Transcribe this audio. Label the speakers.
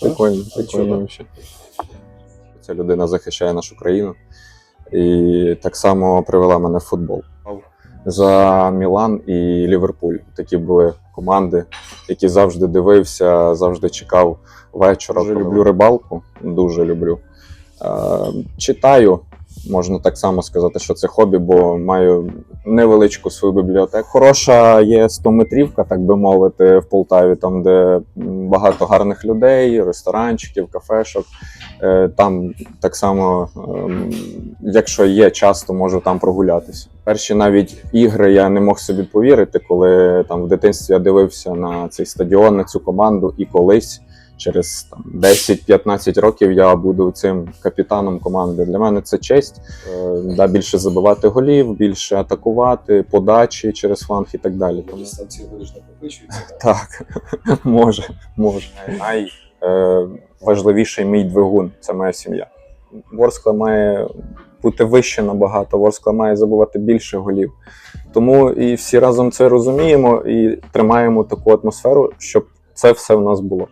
Speaker 1: Прикольно,
Speaker 2: А
Speaker 1: прикольно вообще. Ця людина захищає нашу країну. І так само привела мене в футбол. За Мілан і Ліверпуль. Такі були команди, які завжди дивився, завжди чекав вечора. Дуже люблю рибалку, дуже люблю. Е, читаю, можна так само сказати, що це хобі, бо маю невеличку свою бібліотеку. Хороша є 100-метрівка, так би мовити, в Полтаві, там, де багато гарних людей, ресторанчиків, кафешок. Е, Там так само, ем, якщо є час, то можу там прогулятися. Перші навіть ігри я не мог собі повірити, коли там в дитинстві я дивився на цей стадіон, на цю команду, і колись через там, 10-15 років я буду цим капітаном команди. Для мене це честь. Е, да, більше забивати голів, більше атакувати, подачі через фланг і так далі. Тому
Speaker 2: Дистанцію будеш накопичується.
Speaker 1: так, може, може. Найважливіший мій двигун це моя сім'я. Ворскла має бути вище набагато, Ворскла має забувати більше голів. Тому і всі разом це розуміємо і тримаємо таку атмосферу, щоб це все в нас було.